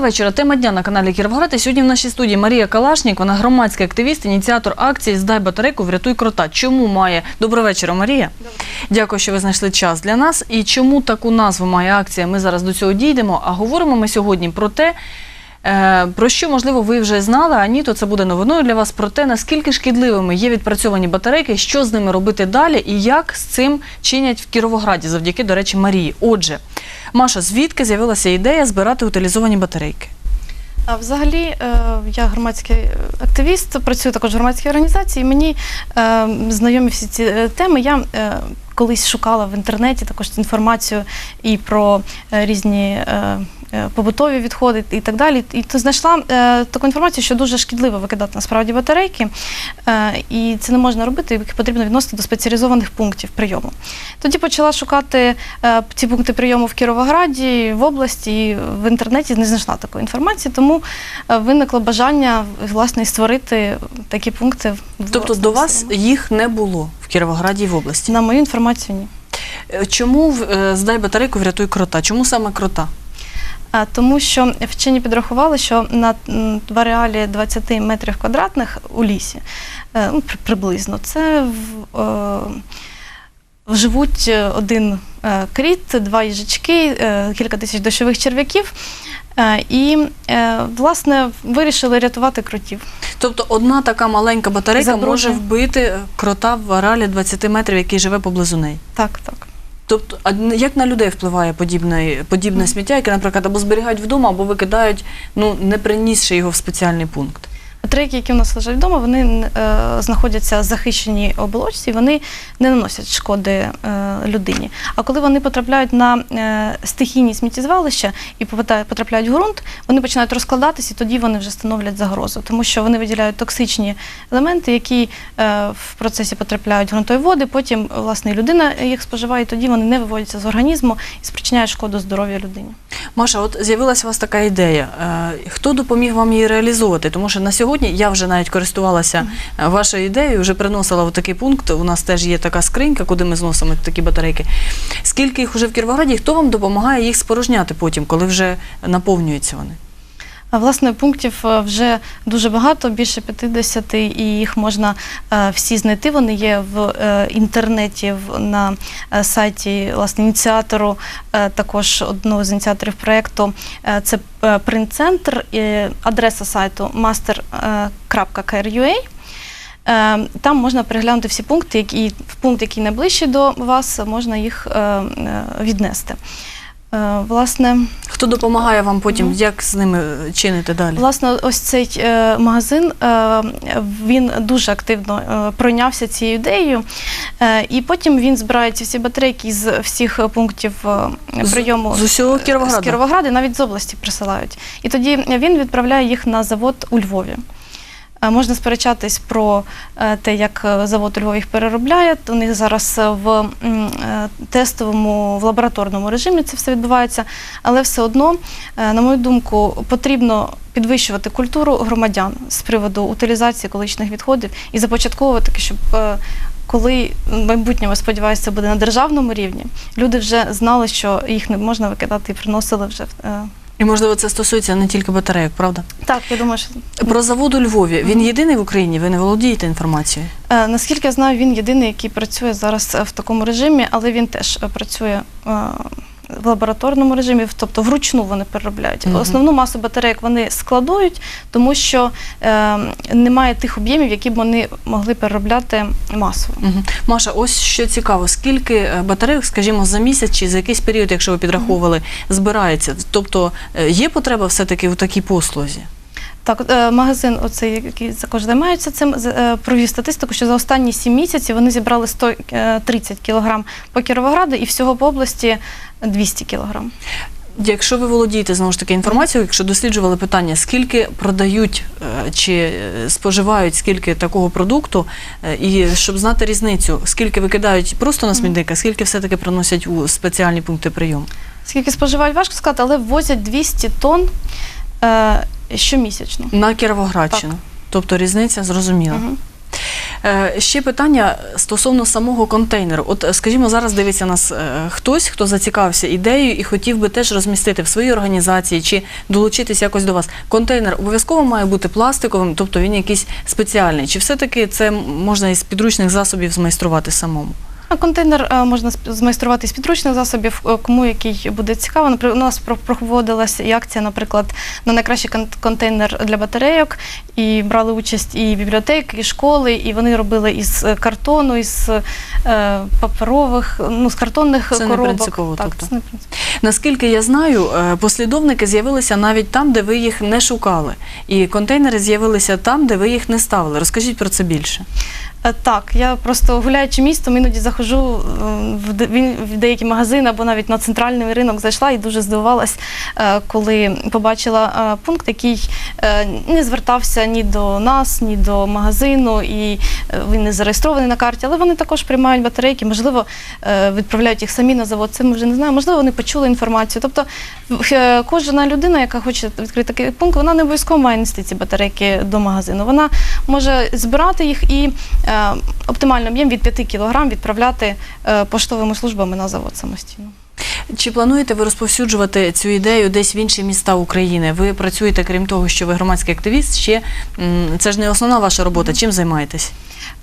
Доброго вечора. Тема дня на каналі Кіровоград. І сьогодні в нашій студії Марія Калашнік. Вона громадський активіст, ініціатор акції Здай батарейку, врятуй крота. Чому має доброго вечора, Марія? Дякую, що ви знайшли час для нас. І чому таку назву має акція? Ми зараз до цього дійдемо. А говоримо ми сьогодні про те. е, Про що, можливо, ви вже знали, а ні, то це буде новиною для вас про те, наскільки шкідливими є відпрацьовані батарейки, що з ними робити далі і як з цим чинять в Кіровограді, завдяки, до речі, Марії. Отже, Маша, звідки з'явилася ідея збирати утилізовані батарейки? Взагалі, е, я громадський активіст, працюю також в громадській організації. Мені е, знайомі всі ці е, теми. Я колись шукала в інтернеті також інформацію і про різні. Е, Побутові відходи і так далі, і то знайшла е, таку інформацію, що дуже шкідливо викидати насправді батарейки, е, і це не можна робити, їх потрібно відносити до спеціалізованих пунктів прийому. Тоді почала шукати ці пункти прийому в Кіровограді, в області, і в інтернеті не знайшла такої інформації, тому виникло бажання власне створити такі пункти. Тобто до вас їх не було в Кіровограді і в області. на мою інформацію ні. Чому здай батарейку, врятуй крота? Чому саме крота? Тому що вчені підрахували, що на в ареалі 20 метрів квадратних у лісі, е, ну, приблизно, це в, е, живуть е, один кріт, два їжачки, кілька тисяч дощових черв'яків. І, власне, вирішили рятувати кротів. Тобто одна така маленька батарейка може вбити крота в аралі 20 метрів, який живе поблизу неї. Так, так. Тобто, а як на людей впливає подібне, подібне сміття, яке, наприклад, або зберігають вдома, або викидають, ну не принісши його в спеціальний пункт? Батарейки, які у нас лежать вдома, вони е, знаходяться в захищеній оболочці, вони не наносять шкоди е, людині. А коли вони потрапляють на е, стихійні сміттєзвалища і потрапляють в ґрунт, вони починають розкладатися, і тоді вони вже становлять загрозу, тому що вони виділяють токсичні елементи, які е, в процесі потрапляють в ґрунтові води. Потім власне людина їх споживає, і тоді вони не виводяться з організму і спричиняють шкоду здоров'ю людині. Маша, от з'явилася у вас така ідея. Е, Хто допоміг вам її реалізовувати? Тому що на сьогодні я вже навіть користувалася е, вашою ідеєю, вже приносила в такий пункт. У нас теж є така скринька, куди ми зносимо такі батарейки. Скільки їх уже в Кіровограді? Хто вам допомагає їх спорожняти потім, коли вже наповнюються вони? Власне, пунктів е, вже дуже багато, більше 50, і їх можна е, всі знайти. Вони є в е, інтернеті на сайті власне, ініціатору, також одного з ініціаторів проєкту. Це принт-центр, адреса сайту master.kr.ua. Там можна переглянути всі пункти, які в пункт, який найближчий до вас, можна їх віднести. Е, Власне, Хто допомагає вам потім, як з ними е, чинити далі? Власне, ось цей е, магазин він дуже активно пройнявся цією ідеєю, і потім він збирає ці всі батарейки з всіх пунктів е, З- прийому з усього Кіровограда? з Кіровограда, навіть з області присилають. І тоді він відправляє їх на завод у Львові. Е, Можна сперечатись про е, те, як е, завод у їх переробляє. У них зараз в тестовому, в лабораторному режимі це все відбувається, але все одно, на мою думку, потрібно підвищувати культуру громадян з приводу утилізації екологічних відходів і започатковувати щоб. Коли в майбутньому, сподіваюся, це буде на державному рівні, люди вже знали, що їх не можна викидати і приносили вже. в- І можливо це стосується не тільки батарейок, правда? Так, я думаю, що Про завод у Львові. Він єдиний в Україні, ви не володієте інформацією? Е, Наскільки я знаю, він єдиний, який працює зараз е, в такому режимі, але він теж е, працює е, в лабораторному режимі, тобто вручну вони переробляють. Мгм. Основну масу батарейок вони складують, тому що е, немає тих об'ємів, які б вони могли переробляти масово. Мгм. Маша, ось що цікаво, скільки е, батарейок, скажімо, за місяць чи за якийсь період, якщо ви підраховували, збирається? Тобто е, є потреба все-таки в такій послузі? Так, е, магазин, оцей, який також займається цим, е, провів статистику, що за останні 7 місяців вони зібрали 130 кілограм по Кіровограду і всього по області 200 кілограм. Якщо ви володієте знову ж таки інформацією, якщо досліджували питання, скільки продають е, чи е, споживають скільки такого продукту, е, і щоб знати різницю, скільки викидають просто на смітник, а скільки все-таки приносять у спеціальні пункти прийому? Скільки споживають, важко сказати, але ввозять 200 тонн е, щомісячно. На Кіровоградщину. Тобто різниця зрозуміла. Е, Ще питання стосовно самого контейнеру. От, е, скажімо, зараз дивиться нас е, хтось, хто зацікавився ідеєю і хотів би теж розмістити в своїй організації чи долучитись якось до вас. Контейнер обов'язково має бути пластиковим, тобто він якийсь спеціальний. Чи все-таки це можна із підручних засобів змайструвати самому? А Контейнер е, можна змайструвати з підручних засобів, е, кому який буде цікаво. У нас про- проводилася і акція, наприклад, на найкращий контейнер для батарейок, і брали участь і бібліотеки, і школи, і вони робили із картону, із е, паперових, ну з картонних Це не принципово, так, тобто? це не принципово. Наскільки я знаю, послідовники з'явилися навіть там, де ви їх не шукали, і контейнери з'явилися там, де ви їх не ставили. Розкажіть про це більше. Е, Так, я просто гуляючи містом, іноді заходжу е, в деякі магазини або навіть на центральний ринок зайшла і дуже здивувалась, е, коли побачила пункт, який не звертався ні до нас, ні до магазину, і він не зареєстрований на карті, але вони також приймають батарейки, можливо, відправляють їх самі на завод. Це ми вже не знаємо. Можливо, вони почули інформацію. Тобто кожна людина, яка хоче відкрити такий пункт, вона не обов'язково має нести ці батарейки до магазину. Вона може збирати їх і оптимальний об'єм від 5 кг відправляти е, поштовими службами на завод самостійно. Чи плануєте ви розповсюджувати цю ідею десь в інші міста України? Ви працюєте, крім того, що ви громадський активіст, ще це ж не основна ваша робота. Чим займаєтесь?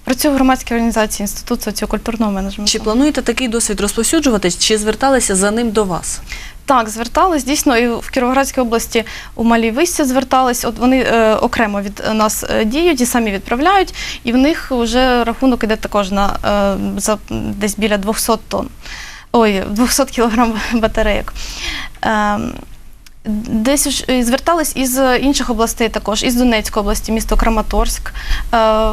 Працюю в громадській організації Інститут соціокультурного менеджменту. Чи плануєте такий досвід розповсюджувати, чи зверталися за ним до вас? Так, звертались дійсно і в Кіровоградській області у Малій Висці звертались. От вони е, окремо від нас е, діють і самі відправляють, і в них вже рахунок іде також на е, за десь біля 200 тонн. Ой, 200 кілограм батарейок. Е, Десь ж звертались із інших областей також, із Донецької області, місто Краматорськ. Е,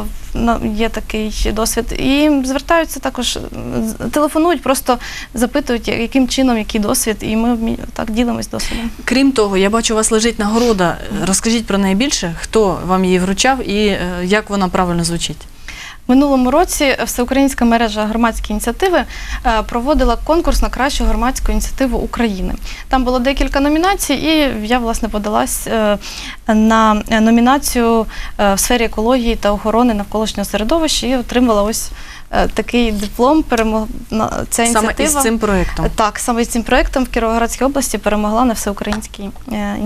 Є такий досвід. І звертаються також, е, телефонують, просто запитують, яким чином, який досвід, і ми так ділимось досвідом. Крім того, я бачу, у вас лежить нагорода. Розкажіть про неї більше, хто вам її вручав і е, як вона правильно звучить. Минулому році всеукраїнська мережа громадські ініціативи е, проводила конкурс на кращу громадську ініціативу України. Там було декілька номінацій, і я власне подалась е, на номінацію е, в сфері екології та охорони навколишнього середовища і отримала ось такий диплом. Перемог... на- Ця Саме із цим проєктом. Так, саме з цим проєктом в Кіровоградській області перемогла на всеукраїнській е,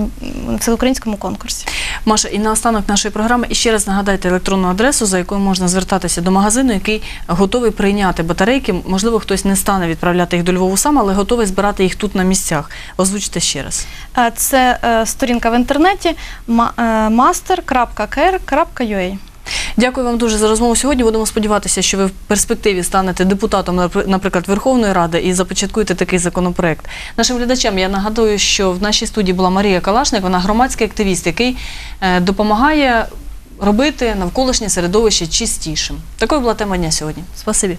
на всеукраїнському конкурсі. Маша, і наостанок нашої програми і ще раз нагадайте електронну адресу, за якою можна звертатися до магазину, який готовий прийняти батарейки. Можливо, хтось не стане відправляти їх до Львову сам, але готовий збирати їх тут на місцях. Озвучте ще раз. Е, Це е, сторінка в інтернеті ma- е, master.kr.ua. Дякую вам дуже за розмову сьогодні. Будемо сподіватися, що ви в перспективі станете депутатом, напри- наприклад, Верховної Ради і започаткуєте такий законопроект. Нашим глядачам я нагадую, що в нашій студії була Марія Калашник, вона громадський активіст, який е, допомагає робити навколишнє середовище чистішим. Такою була тема дня сьогодні. Спасибі.